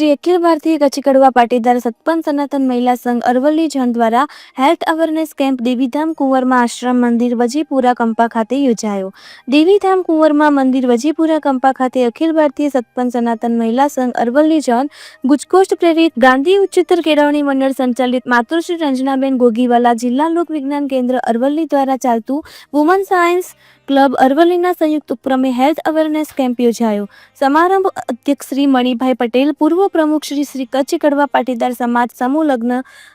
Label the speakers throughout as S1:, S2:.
S1: Shri Akhil Bharatiya Kutchi Kadva Patidar Satpanch Sanatan Mahila Sangh Aravalli zone દ્વારા health awareness camp Devidham કુંવરમાં આશ્રમ મંદિર વજીપુરા કંપા ખાતે યોજાયો. દેવીધામ કુંવરમાં મંદિર વજીપુરા કંપા ખાતે અખિલ ભારતીય સતપંચ સનાતન મહિલા સંઘ અરવલ્લી ઝોન ગુજકોસ્ટ પ્રેરિત ગાંધી ઉચ્ચતર કેળવણી મંડળ સંચાલિત માતૃશ્રી રંજનાબેન ગોગીવાલા જિલ્લા લોક વિજ્ઞાન કેન્દ્ર અરવલ્લી દ્વારા ચાલતું વુમન સાયન્સ ક્લબ અરવલ્લીના સંયુક્ત ઉપક્રમે હેલ્થ અવેરનેસ કેમ્પ યોજાયો. સમારંભ અધ્યક્ષ શ્રી મણિભાઈ પટેલ, પૂર્વ પ્રમુખ શ્રી શ્રી કચ્છ કડવા પાટીદાર સમાજ સમૂહ લગ્ન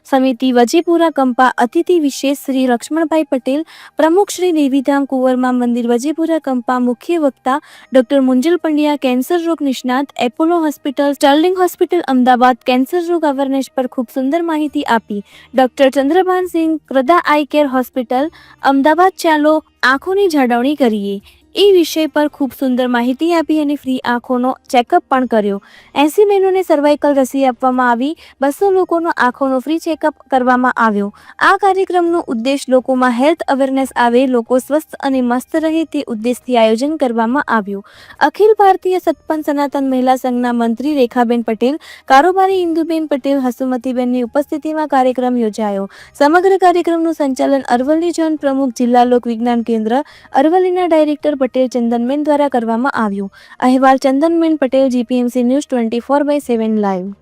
S1: સમિતિ વજીપુરા કંપા અતિથિ વિશેષ શ્રી લક્ષ્મણભાઈ પટેલ, પ્રમુખ શ્રી દેવીધામ કુંવરમાં મંદિર વજીપુરા કંપા મુખ્ય વક્તા ડોક્ટર મુંજલ પંડ્યા, કેન્સર રોગ નિષ્ણાત Apollo hospital, Sterling hospital, Ahmedabad cancer રોગ અવેરનેસ પર ખૂબ સુંદર માહિતી આપી. ડોક્ટર ચંદ્રભાન સિંહ, ક્રદા આઈ કેર હોસ્પિટલ, અમદાવાદ ચાલો આંખોની જાળવણી કરીએ એ વિષય પર ખૂબ સુંદર માહિતી આપી અને ફ્રી આંખોનો ચેકઅપ પણ કર્યો. એસી બહેનોને સર્વાઇકલ રસી આપવામાં આવી. બસો લોકોનો આંખોનો ફ્રી ચેકઅપ કરવામાં આવ્યો. આ કાર્યક્રમનો ઉદ્દેશ લોકોમાં હેલ્થ અવેરનેસ આવે, લોકો સ્વસ્થ અને મસ્ત રહે તે ઉદ્દેશથી આયોજન કરવામાં આવ્યું. અખિલ ભારતીય સતપંચ સનાતન મહિલા સંઘના મંત્રી રેખાબેન પટેલ, કારોબારી ઇન્દુબેન પટેલ, હસુમતીબેનની ઉપસ્થિતિમાં કાર્યક્રમ યોજાયો. સમગ્ર કાર્યક્રમનું સંચાલન અરવલ્લી ઝોન પ્રમુખ જિલ્લા લોક વિજ્ઞાન કેન્દ્ર, અરવલ્લીના ડાયરેક્ટર પટેલ ચંદનબેન દ્વારા કરવામાં આવ્યું. અહેવાલ Chandanben Patel, GPMC news twenty four by seven live.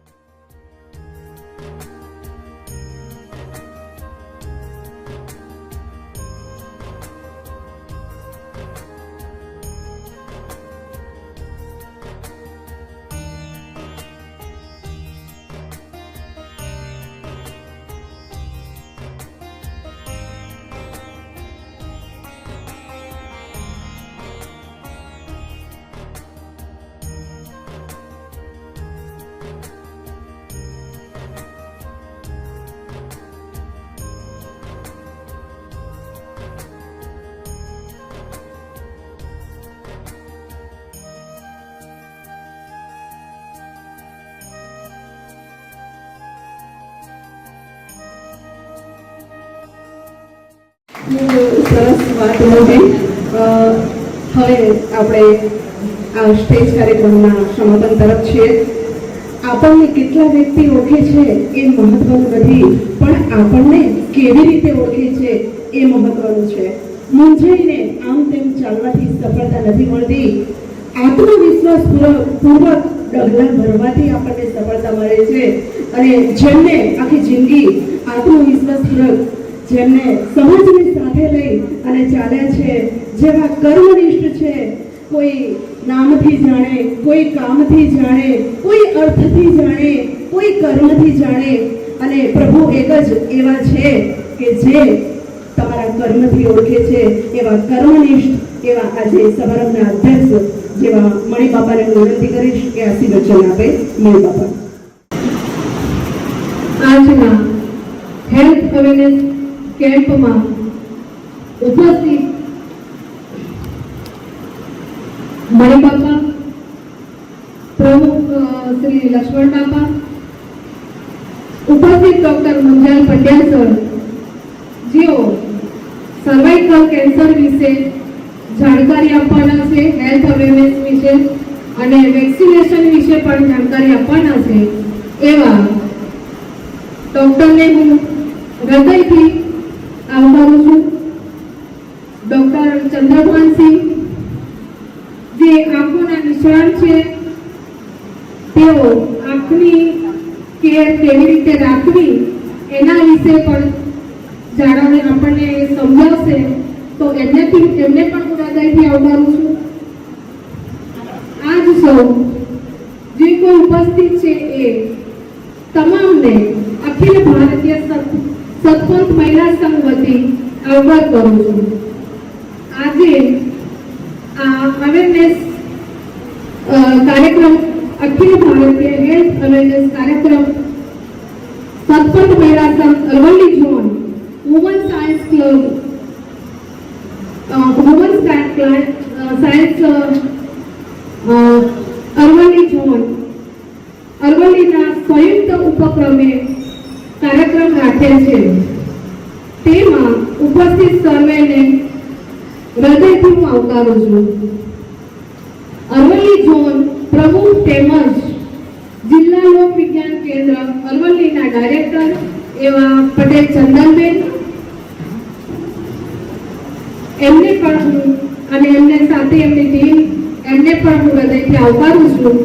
S2: આપણને કેટલા વ્યક્તિ ઓળખે છે એ મહત્વનું નથી પણ આપણને કેવી રીતે ઓળખે છે એ મહત્વનું છે મૂંઝાઈને આમ તેમ ચાલવાથી સફળતા નથી મળતી આત્મવિશ્વાસ પૂર્વક પૂર્વક ડગલા ભરવાથી આપણને સફળતા મળે છે અને જેમને આખી જિંદગી આત્મવિશ્વાસપૂર્વક જેમને સમાજને સાથે લઈ અને ચાલ્યા છે, જેવા કર્મનિષ્ઠ છે, કોઈ નામથી જાણે, કોઈ કામથી જાણે, કોઈ અર્થથી જાણે, કોઈ કર્મથી જાણે. અને પ્રભુ એક જ એવા છે કે જે તમારા કર્મથી ઓળખે છે, એવા કર્મનિષ્ઠ, એવા આજે સમારંભના અધ્યક્ષ જેવા મણી બાપાને હું વિનંતી કરીશ કે આશીર્વચન આપે મણિ બાપા
S3: આજના હેલ્થ અવેરનેસ કેમ્પમાં ઉપસ્થિત મણિબાપા પ્રમુખ શ્રી લક્ષ્મણ બાપા, ઉપસ્થિત ડોક્ટર મુંજાલ પંડ્યા સર, જેઓ સર્વાઇકલ કેન્સર વિશે જાણકારી આપવાના છે હેલ્થ અવેરનેસ વિશે અને વેક્સિનેશન વિશે પણ જાણકારી આપવાના છે, એવા ડૉક્ટરને હું હૃદયથી આવકારું છું. ડૉક્ટર ચંદ્રભાનસિંહ જે આંખોના નિષ્ણાત છે, તેઓ આંખની કેર કેવી રીતે રાખવી, એના વિશે પણ જાણવણી આપણને સમજાવશે, તો એમનેથી, એમને પણ હું હૃદયથી આવકારું છું. આજ સૌ જે કોઈ ઉપસ્થિત છે એ તમામને અખિલ ભારતીય સત- સતપંથ મહિલા સંઘ વતી અવગત કરું છું. આજે, આ અવેરનેસ કાર્યક્રમ, અખિલ ભારતીય હેલ્થ અવેરનેસ કાર્યક્રમ તેમાં ઉપસ્થિત સર્વેને હૃદયથી હું આવકારું છું. અરવલ્લી ઝોન પ્રમુખ તેમજ જિલ્લા લોક વિજ્ઞાન કેન્દ્ર અરવલ્લીના ડાયરેક્ટર એવા પટેલ ચંદનબેન. એમને પણ હું અને એમને સાથે એમની ટીમ એમને પણ હું હૃદયથી આવકારું છું.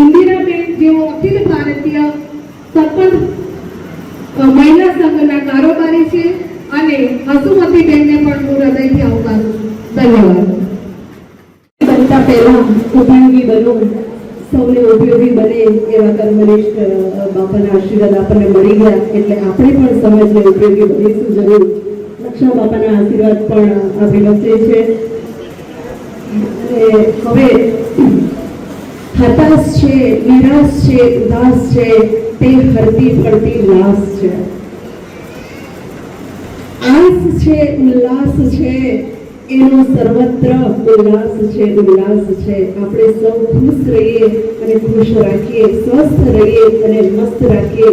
S3: ઇન્દિરાબેન, જેઓ અખિલ ભારતીય સપત મહિલા સંગઠન કારોબારી છે અને હસુમતીબેનને પણ હું હૃદયથી આવકારું ધન્યવાદ.
S2: બનતા પહેલા ઉપયોગી બનો, સૌને ઉપયોગી બને એવા કર્મનિષ્ઠ બાપાના આશીર્વાદ આપણને મળી ગયા એટલે આપણે પણ સમાજને ઉપયોગી બનીશું જરૂર. લક્ષ્મણ બાપાના આશીર્વાદ પણ આપણી વચ્ચે છે હવે હતાશ છે, નિરાશ છે, ઉદાસ છે, તે હરતી ફરતી લાશ છે. આસ છે, ઉલ્લાસ છે. એનો સર્વત્ર ઉલ્લાસ છે ઉલ્લાસ છે. આપણે સૌ ખુશ રહીએ અને ખુશ રાખીએ, સ્વસ્થ રહીએ અને મસ્ત રાખીએ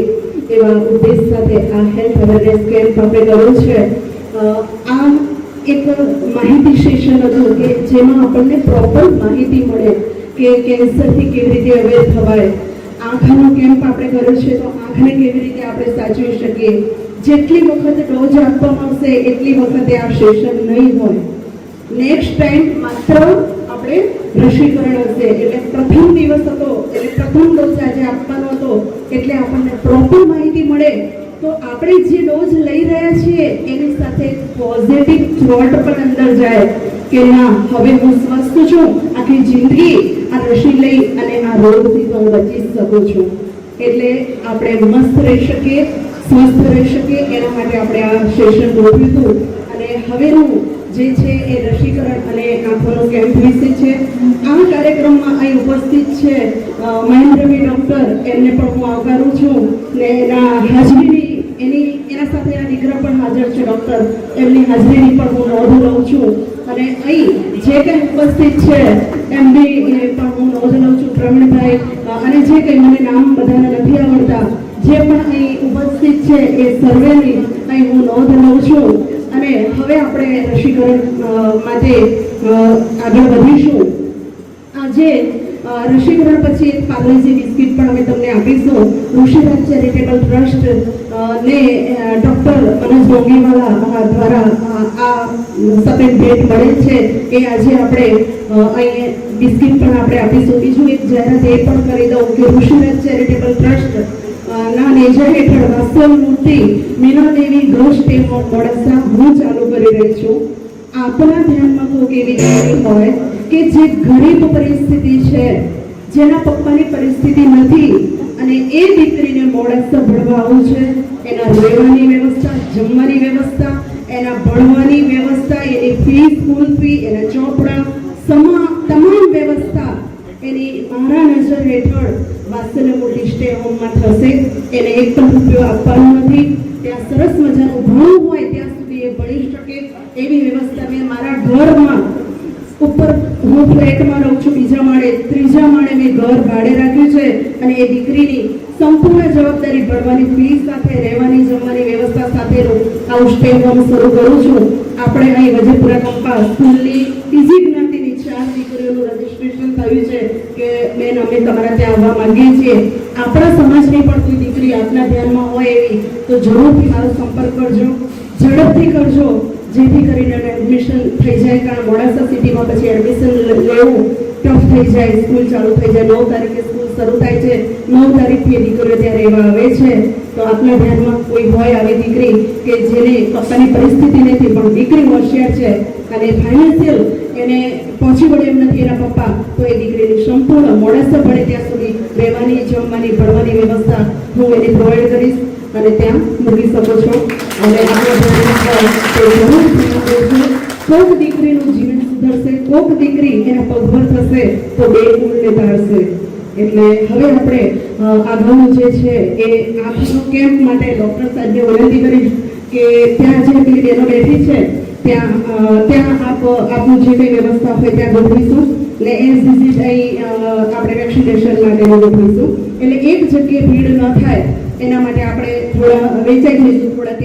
S2: એવા ઉદ્દેશ સાથે આ હેલ્થ અવેરનેસ કેમ્પ આપણે કર્યો છે. આ એક માહિતી સેશન હતું કે જેમાં આપણને પ્રોપર માહિતી મળે કે કેન્સરથી કેવી રીતે અવેર થવાય. આંખનો કેમ્પ આપણે કર્યો છે, તો આંખને કેવી રીતે આપણે સાચવી શકીએ? જેટલી વખતે ડોઝ આપવામાં આવશે, એટલી વખતે આ સેશન નહીં હોય. નેક્સ્ટ ટાઈમ માત્ર આપણે રસીકરણ હશે. એટલે પ્રથમ દિવસ હતો, એટલે પ્રથમ ડોઝ આજે આપવાનો હતો, એટલે આપણને પ્રોપર માહિતી મળે. તો આપણે જે ડોઝ લઈ રહ્યા છીએ, એની સાથે પોઝિટિવ થોટ પણ અંદર જાય કે ના, હવે હું સ્વસ્થ છું, આખી જિંદગી આ રસી લઈ અને આ રોગથી હું બચી શકું છું. એટલે આપણે મસ્ત રહી શકીએ. સ્વસ્થ રહી શકીએ, એના માટે આપણે આ સેશન ગોઠવ્યું હતું. અને હવેનું જે છે એ રસીકરણ અને આંખોનો કેમ્પ વિશે છે. આ કાર્યક્રમમાં અહીં ઉપસ્થિત છે મહેન્દ્રભાઈ ડૉક્ટર એમને પણ હું આવકારું છું. ને એના હાજરીની, એની, એના સાથે એના દીકરા પણ હાજર છે ડૉક્ટર એમની હાજરીની પણ હું નોંધ લઉં છું. અને અહીં જે કંઈ ઉપસ્થિત છે એમની પણ હું નોંધ લઉં છું પ્રવીણભાઈ. અને જે કંઈ મને નામ બધાને નથી આવડતા જે પણ અહીં ઉપસ્થિત છે એ સર્વેની અહીં હું નોંધ લઉં છું. અને હવે આપણે રસીકરણ માટે આગળ વધીશું. આજે રસીકરણ પછી એક પાર્લેજી બિસ્કિટ પણ અમે તમને આપીશું. ઋષિરાજ ચેરિટેબલ ટ્રસ્ટ ને ડૉક્ટર મનોજ ડોંગીવાલા દ્વારા આ સફેદ ભેટ મળે છે. એ આજે આપણે અહીં બિસ્કિટ પણ આપણે આપીશું. બીજું એક જાહેરાત એ પણ કરી દઉં કે ઋષિરાજ ચેરિટેબલ ટ્રસ્ટ ના નેજા હેઠળ વાસ્તવ મૂર્તિ મીનાદેવી ગૃહ ટીમો મોડાસા હું ચાલુ કરી રહી છું. આપણા ધ્યાનમાં કોઈક એવી દીકરી હોય કે જે ગરીબ પરિસ્થિતિ છે, જેના પપ્પાની પરિસ્થિતિ નથી અને એ દીકરીને મોડાસા ભણવા આવું છે, એના રહેવાની વ્યવસ્થા, જમવાની વ્યવસ્થા, એના ભણવાની વ્યવસ્થા, એની ફી, સ્કૂલ ફી, એના ચોપડા, સમા તમામ વ્યવસ્થા એની મારા નજર હેઠળ વાત્સલ્ય મોટી સ્ટે થશે. એને એક પણ રૂપિયો આપવાનો નથી. ત્યાં સરસ મજાનું ભણવું હોય ત્યાં સુધી એ ભણી શકે એવી વ્યવસ્થા મેં મારા ઘરમાં ઉપર હું ફ્લેટમાં રહું છું. બીજા માળે, ત્રીજા માળે મેં ઘર ભાડે રાખ્યું છે અને એ દીકરીની સંપૂર્ણ જવાબદારી ભણવાની ફી સાથે, રહેવાની, જમવાની વ્યવસ્થા સાથેનું આવું સ્ટે હોમ શરૂ કરું છું. આપણે અહીં વજેપુરા કંપા સ્કૂલની ત્રીજી થયું છે કે બેન, અમે તમારા ત્યાં આવવા માંગીએ છીએ. આપણા સમાજની પણ કોઈ દીકરી આપના ધ્યાનમાં હોય એવી, તો જરૂરથી મારો સંપર્ક કરજો. ઝડપથી કરજો, જેથી કરીને એડમિશન થઈ જાય. કારણ મોડાસા સિટીમાં પછી એડમિશન લેવું ટફ થઈ જાય. સ્કૂલ ચાલુ થઈ જાય. નવ તારીખે સ્કૂલ શરૂ થાય છે. નવ તારીખથી દીકરીઓ ત્યાં રહેવા આવે છે. તો આપના ધ્યાનમાં કોઈ હોય આવી દીકરી કે જેને પપ્પાની પરિસ્થિતિ નથી, પણ દીકરી હોશિયાર છે. અને ફાઇનાન્શિયલ એને પહોંચી વળે એમ નથી એના પપ્પા. તો એ દીકરીની સંપૂર્ણ મોડાસા પડે ત્યાં સુધી રહેવાની, જમવાની, ભણવાની વ્યવસ્થા હું એને પ્રોવાઈડ કરીશ અને ત્યાં મૂકી શકો છો. અને કોક દીકરીનું જીવન સુધરશે કોક દીકરી એના પગભર થશે, તો બે કુળને ધારશે એટલે હવે આપણે આગળનું જે છે એ આંખનો કેમ્પ માટે ડૉક્ટર સાહેબને વિનંતી કરીશ કે ત્યાં જે પેલી બહેનો બેઠી છે ત્યાં ત્યાં આપ, આપનું જે કંઈ વ્યવસ્થા હોય ત્યાં ગોઠવીશું ને એ વિઝિટ અહીં આપણે વેક્સિનેશન માટે ગોઠવીશું એટલે એક જગ્યાએ ભીડ ન થાય, એના માટે આપણે થોડા વેચાઈ જઈશું થોડા